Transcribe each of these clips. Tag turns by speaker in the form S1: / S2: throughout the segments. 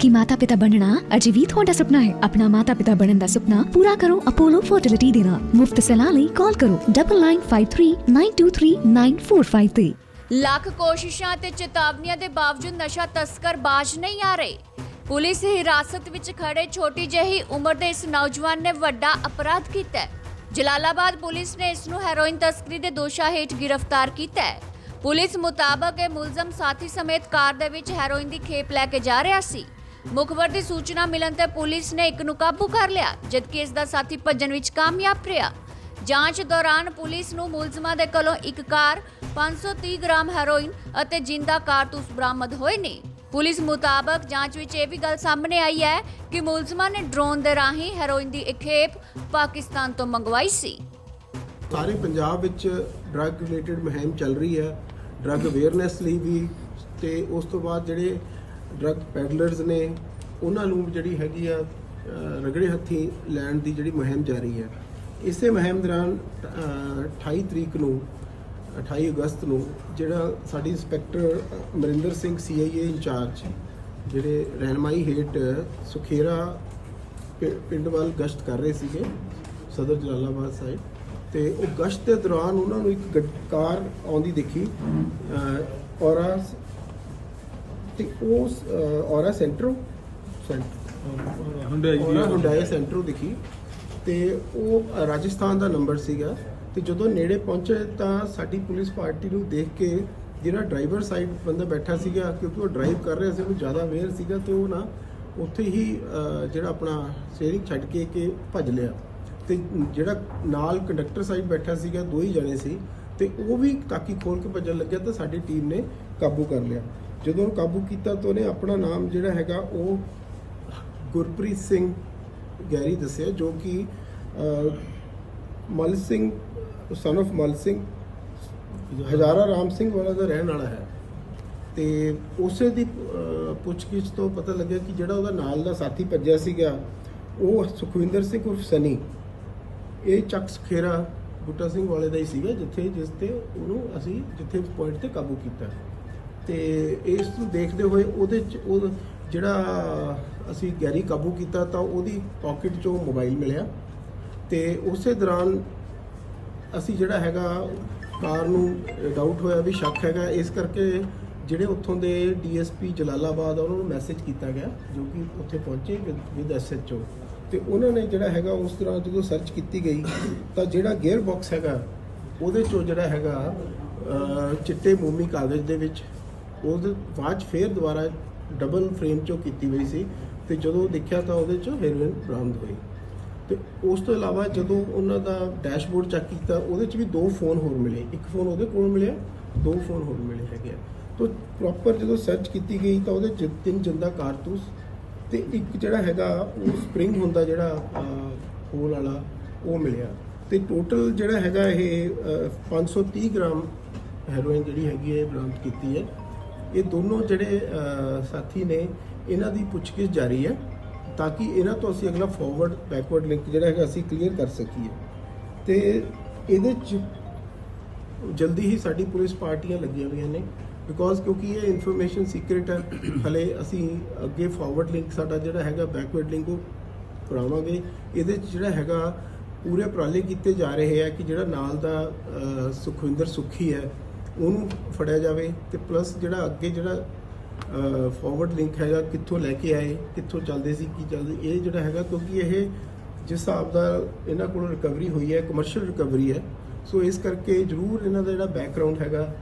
S1: ਕਿ ਮਾਤਾ ਪਿਤਾ ਬਣਨਾ ਅਜੇ ਵੀ ਤੁਹਾਡਾ ਸੁਪਨਾ ਹੈ। ਆਪਣਾ ਮਾਤਾ ਪਿਤਾ ਬਣਨ ਦਾ ਸੁਪਨਾ ਪੂਰਾ ਕਰੋ ਅਪੋਲੋ ਫਰਟੀਲਿਟੀ ਦੇ ਨਾਲ। ਮੁਫਤ ਸਲਾਹ ਲਈ ਕਾਲ ਕਰੋ 9953923945 ਤੇ
S2: ਲੱਖ ਕੋਸ਼ਿਸ਼ਾਂ ਤੇ ਚੇਤਾਵਨੀਆਂ ਦੇ ਬਾਵਜੂਦ ਨਸ਼ਾ ਤਸਕਰ ਬਾਜ ਨਹੀਂ ਆ ਰਹੇ। ਪੁਲਿਸ ਹਿਰਾਸਤ ਵਿੱਚ ਖੜੇ ਛੋਟੀ ਜਿਹੀ ਉਮਰ ਦੇ ਇਸ ਨੌਜਵਾਨ ਨੇ ਵੱਡਾ ਅਪਰਾਧ ਕੀਤਾ ਜਲਾਲਾਬਾਦ ਪੁਲਿਸ ਨੇ ਇਸ ਨੂੰ ਹੈਰੋਇਨ ਤਸਕਰੀ ਦੇ ਦੋਸ਼ਾਂ ਹੇਠ ਗ੍ਰਿਫਤਾਰ ਕੀਤਾ ਹੈ। ਪੁਲਿਸ ਮੁਤਾਬਕ ਇਹ ਮੁਲਜ਼ਮ ਸਾਥੀ ਸਮੇਤ ਕਾਰ ਦੇ ਵਿੱਚ ਹੈਰੋਇਨ ਦੀ ਖੇਪ ਲੈ ਕੇ ਜਾ ਰਿਹਾ ਸੀ। ਮੁਖਬਰ ਦੀ ਸੂਚਨਾ ਮਿਲਣ ਤੇ ਪੁਲਿਸ ਨੇ ਇੱਕ ਨੂੰ ਕਾਬੂ ਕਰ ਲਿਆ, ਜਦਕਿ ਇਸ ਦਾ ਸਾਥੀ ਭੱਜਣ ਵਿੱਚ ਕਾਮਯਾਬ ਰਿਹਾ। ਜਾਂਚ ਦੌਰਾਨ ਪੁਲਿਸ ਨੂੰ ਮੁਲਜ਼ਮਾਂ ਦੇ ਕੋਲੋਂ ਇੱਕ ਕਾਰ 530 ਗ੍ਰਾਮ ਹੈਰੋਇਨ ਅਤੇ ਜਿੰਦਾ ਕਾਰਤੂਸ ਬਰਾਮਦ ਹੋਏ ਨੇ। ਪੁਲਿਸ ਮੁਤਾਬਕ ਜਾਂਚ ਵਿੱਚ ਇਹ ਵੀ ਗੱਲ ਸਾਹਮਣੇ ਆਈ ਹੈ ਕਿ ਮੁਲਜ਼ਮਾਂ ਨੇ ਡਰੋਨ ਦੇ ਰਾਹੀਂ ਹੈਰੋਇਨ ਦੀ ਇੱਕ ਖੇਪ ਪਾਕਿਸਤਾਨ ਤੋਂ ਮੰਗਵਾਈ ਸੀ।
S3: ਸਾਰੇ ਪੰਜਾਬ ਵਿੱਚ ਡਰੱਗ ਰਿਲੇਟਡ ਮੁਹਿੰਮ ਚੱਲ ਰਹੀ ਹੈ ਡਰੱਗ ਅਵੇਅਰਨੈਸ ਲਈ ਵੀ ਤੇ ਉਸ ਤੋਂ ਬਾਅਦ ਜਿਹੜੇ ਡਰੱਗ ਪੈਡਲਰਸ ਨੇ ਉਹਨਾਂ ਨੂੰ ਜਿਹੜੀ ਹੈਗੀ ਆ ਰਗੜੇ ਹੱਥੀ ਲੈਣ ਦੀ ਜਿਹੜੀ ਮੁਹਿੰਮ ਜਾਰੀ ਹੈ। ਇਸੇ ਮੁਹਿੰਮ ਦੌਰਾਨ ਅਹ, 28 ਤਰੀਕ ਨੂੰ 28 ਅਗਸਤ ਨੂੰ ਜਿਹੜਾ ਸਾਡੀ inspector Marinder Singh CIA incharge ਜਿਹੜੇ ਰਹਿਨਮਾਈ ਹੇਠ ਸੁਖੇਰਾ ਪਿੰਡ ਵੱਲ ਗਸ਼ਤ ਕਰ ਰਹੇ ਸੀਗੇ ਸਦਰ ਜਲਾਲਾਬਾਦ ਸਾਈਡ ਤੇ ਉਹ ਗਸ਼ਤ ਦੇ ਦੌਰਾਨ ਉਹਨਾਂ ਨੂੰ ਇੱਕ ਗੱਡ- ਕਾਰ ਆਉਂਦੀ ਦੇਖੀ ਅਹ, ਔਰਾ ਤੇ ਉਸ Aura Santro centre
S4: Hyundai
S3: Aura Hyundai Santro ਦਿਖੀ। ਤੇ ਉਹ ਰਾਜਸਥਾਨ ਦਾ ਨੰਬਰ ਸੀਗਾ। ਤੇ ਜਦੋਂ ਨੇੜੇ ਪਹੁੰਚੇ ਤਾਂ ਸਾਡੀ ਪੁਲਿਸ ਪਾਰਟੀ ਨੂੰ ਦੇਖ ਕੇ ਜਿਹੜਾ ਡਰਾਈਵਰ ਸਾਈਡ ਬੰਦਾ ਬੈਠਾ ਸੀਗਾ ਕਿਉਂਕਿ ਉਹ ਡਰਾਈਵ ਕਰ ਰਿਹਾ ਸੀ ਉਹਨੂੰ ਜ਼ਿਆਦਾ ਅਵੇਅਰ ਸੀਗਾ ਤੇ ਉਹ ਨਾ ਉੱਥੇ ਹੀ ਜਿਹੜਾ ਆਪਣਾ ਸਟੀਅਰਿੰਗ ਛੱਡ ਕੇ ਕਿ ਭੱਜ ਲਿਆ। ਤੇ ਜਿਹੜਾ ਨਾਲ ਕੰਡਕਟਰ ਸਾਈਡ ਬੈਠਾ ਸੀਗਾ ਦੋ ਹੀ ਜਣੇ ਸੀ। ਤੇ ਉਹ ਵੀ ਤਾਕੀ ਖੋਲ ਕੇ ਭੱਜਣ ਲੱਗਿਆ ਤਾਂ ਸਾਡੀ ਟੀਮ ਨੇ ਕਾਬੂ ਕਰ ਲਿਆ। ਜਦੋਂ ਉਹਨੂੰ ਕਾਬੂ ਕੀਤਾ ਤਾਂ ਉਹਨੇ ਆਪਣਾ ਨਾਮ ਜਿਹੜਾ ਹੈਗਾ ਉਹ ਗੁਰਪ੍ਰੀਤ ਸਿੰਘ ਗੈਰੀ ਦੱਸਿਆ, ਜੋ ਕਿ ਮਲ ਸਿੰਘ ਸਨ of ਮਲ ਸਿੰਘ, ਹਜ਼ਾਰਾ ਰਾਮ ਸਿੰਘ ਵਾਲਾ ਦਾ ਰਹਿਣ ਵਾਲਾ ਹੈ। ਤੇ ਉਸੇ ਦੀ ਪੁੱਛਗਿੱਛ ਤੋਂ ਪਤਾ ਲੱਗਿਆ ਕਿ ਜਿਹੜਾ ਉਹਦਾ ਨਾਲ ਦਾ ਸਾਥੀ ਭੱਜਿਆ ਸੀਗਾ, ਉਹ ਸੁਖਵਿੰਦਰ ਸਿੰਘ ਉਰਫ ਸਨੀ। ਇਹ ਚੱਕ ਸਖੇਰਾ ਗੁੱਟਾ ਸਿੰਘ ਵਾਲੇ ਦਾ ਹੀ ਸੀਗਾ, ਜਿੱਥੇ, ਜਿਸ ਤੇ ਉਹਨੂੰ ਅਸੀਂ, ਜਿੱਥੇ ਪੁਆਇੰਟ ਤੇ ਕਾਬੂ ਕੀਤਾ। ਤੇ ਇਸ ਨੂੰ ਦੇਖਦੇ ਹੋਏ ਉਹਦੇ ਚ ਉਹ ਜਿਹੜਾ ਅਸੀਂ ਗੈਰੀ ਕਾਬੂ ਕੀਤਾ ਤਾਂ ਉਹਦੀ ਪਾਕਟ ਚੋਂ ਮੋਬਾਈਲ ਮਿਲਿਆ ਤੇ ਉਸੇ ਦੌਰਾਨ ਅਸੀਂ ਜਿਹੜਾ ਹੈਗਾ ਕਾਰ ਨੂੰ ਡਾਊਟ ਹੋਇਆ ਵੀ ਸ਼ੱਕ ਹੈਗਾ। ਇਸ ਕਰਕੇ ਜਿਹੜੇ ਉੱਥੋਂ ਦੇ ਡੀਐਸਪੀ ਜਲਾਲਾਬਾਦ ਆ, ਉਹਨਾਂ ਨੂੰ ਮੈਸੇਜ ਕੀਤਾ ਗਿਆ ਜੋ ਕਿ ਉੱਥੇ ਪਹੁੰਚੇ ਵਿਦ ਐਸਐਚਓ ਤੇ ਉਹਨਾਂ ਨੇ ਜਿਹੜਾ ਹੈਗਾ ਉਸ ਤਰ੍ਹਾਂ ਜਦੋਂ ਸਰਚ ਕੀਤੀ ਗਈ ਤਾਂ ਜਿਹੜਾ ਗੇਅਰ ਬਾਕਸ ਹੈਗਾ ਉਹਦੇ ਚੋਂ ਜਿਹੜਾ ਹੈਗਾ ਚਿੱਟੇ ਮੋਮੀ ਕਾਗਜ਼ ਦੇ ਵਿੱਚ ਉਹਦੇ ਬਾਅਦ 'ਚ ਫੇਰ ਦੁਬਾਰਾ ਡਬਲ ਫਰੇਮ ਚੋਂ ਕੀਤੀ ਹੋਈ ਸੀ ਤੇ ਜਦੋਂ ਦੇਖਿਆ ਤਾਂ ਉਹਦੇ ਚੋਂ ਹੈਰੋਇਨ ਬਰਾਮਦ ਹੋਈ ਤੇ ਉਸ ਤੋਂ ਇਲਾਵਾ ਜਦੋਂ ਉਹਨਾਂ ਦਾ ਡੈਸ਼ਬੋਰਡ ਚੈੱਕ ਕੀਤਾ ਉਹਦੇ 'ਚ ਵੀ ਦੋ ਫੋਨ ਹੋਰ ਮਿਲੇ। ਇੱਕ ਫੋਨ ਉਹਦੇ ਕੋਲ ਮਿਲਿਆ ਦੋ ਫੋਨ ਹੋਰ ਮਿਲੇ ਹੈਗੇ ਆ। ਤੋਂ ਪ੍ਰੋਪਰ ਜਦੋਂ ਸਰਚ ਕੀਤੀ ਗਈ ਤਾਂ ਉਹਦੇ 'ਚ ਤਿੰਨ ਜਿੰਦਾ ਕਾਰਤੂਸ ਤੇ ਇੱਕ ਜਿਹੜਾ ਹੈਗਾ ਉਹ ਸਪ੍ਰਿੰਗ ਹੁੰਦਾ ਜਿਹੜਾ ਹੋਲ ਵਾਲਾ ਉਹ ਮਿਲਿਆ। ਤੇ ਟੋਟਲ ਜਿਹੜਾ ਹੈਗਾ ਇਹ ਅਹ, 530 ਗ੍ਰਾਮ ਹੈਰੋਇਨ ਜਿਹੜੀ ਹੈਗੀ ਹੈ ਇਹ ਬਰਾਮਦ ਕੀਤੀ ਹੈ। ਇਹ ਦੋਨੋਂ ਜਿਹੜੇ ਸਾਥੀ ਨੇ, ਇਹਨਾਂ ਦੀ ਪੁੱਛਗਿੱਛ ਜਾਰੀ ਹੈ ਤਾਂ ਕਿ ਇਹਨਾਂ ਤੋਂ ਅਸੀਂ ਅਗਲਾ ਫਾਰਵਰਡ ਬੈਕਵਰਡ ਲਿੰਕ ਜਿਹੜਾ ਹੈਗਾ ਅਸੀਂ ਕਲੀਅਰ ਕਰ ਸਕੀਏ। ਤੇ ਇਹਦੇ ਚ ਜਲਦੀ ਹੀ ਸਾਡੀ ਪੁਲਿਸ ਪਾਰਟੀਆਂ ਲੱਗੀਆਂ ਹੋਈਆਂ ਨੇ ਬਿਕੋਜ਼ ਕਿਉਂਕਿ ਇਹ ਇਨਫੋਰਮੇਸ਼ਨ ਸੀਕ੍ਰੀਟ ਹੈ, ਹਲੇ ਅਸੀਂ ਅੱਗੇ ਫਾਰਵਰਡ ਲਿੰਕ ਸਾਡਾ ਜਿਹੜਾ ਹੈਗਾ ਬੈਕਵਰਡ ਲਿੰਕ ਉਹ ਕਰਾਵਾਂਗੇ। ਇਹਦੇ ਚ ਜਿਹੜਾ ਹੈਗਾ, ਪੂਰੇ ਉਪਰਾਲੇ ਕੀਤੇ ਜਾ ਰਹੇ ਹੈ ਕਿ ਜਿਹੜਾ ਨਾਲ ਦਾ ਸੁਖਵਿੰਦਰ ਸੁਖੀ ਹੈ ਉਹਨੂੰ ਫੜਿਆ ਜਾਵੇ ਤੇ ਪਲੱਸ ਜਿਹੜਾ ਅੱਗੇ ਜਿਹੜਾ ਫਾਰਵਰਡ ਲਿੰਕ ਹੈਗਾ, ਕਿੱਥੋਂ ਲੈ ਕੇ ਆਏ, ਕਿੱਥੋਂ ਚੱਲਦੇ ਸੀ, ਕੀ ਚੱਲਦੇ, ਇਹ ਜਿਹੜਾ ਹੈਗਾ ਕਿਉਂਕਿ ਇਹ ਜਿਸ ਹਿਸਾਬ ਦਾ ਇਹਨਾਂ ਕੋਲੋਂ ਰਿਕਵਰੀ ਹੋਈ ਹੈ ਕਮਰਸ਼ੀਅਲ ਰਿਕਵਰੀ ਹੈ, ਸੋ ਇਸ ਕਰਕੇ ਜ਼ਰੂਰ ਇਹਨਾਂ ਦਾ ਜਿਹੜਾ ਬੈਕਗ੍ਰਾਉਂਡ ਹੈਗਾ,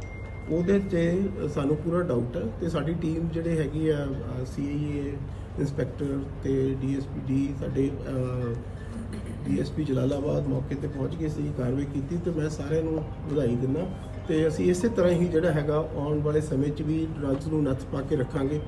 S3: ਉਹਦੇ ਤੇ ਸਾਨੂੰ ਪੂਰਾ ਡਾਊਟ ਹੈ ਤੇ ਸਾਡੀ ਟੀਮ ਜਿਹੜੇ ਹੈਗੀ ਆ ਸੀਆਈਏ ਇੰਸਪੈਕਟਰ ਤੇ ਡੀਐਸਪੀ ਡੀ ਸਾਡੇ ਡੀਐਸਪੀ ਜਲਾਲਾਬਾਦ ਮੌਕੇ ਤੇ ਪਹੁੰਚ ਕੇ ਸੀ, ਕਾਰਵਾਈ ਕੀਤੀ ਤੇ ਮੈਂ ਸਾਰਿਆਂ ਨੂੰ ਵਧਾਈ ਦਿੰਦਾ ਤੇ ਅਸੀਂ ਇਸੇ ਤਰ੍ਹਾਂ ਹੀ ਜਿਹੜਾ ਹੈਗਾ ਆਉਣ ਵਾਲੇ ਸਮੇਂ 'ਚ ਵੀ ਡਰੱਗਸ ਨੂੰ ਨੱਥ ਪਾ ਕੇ ਰੱਖਾਂਗੇ।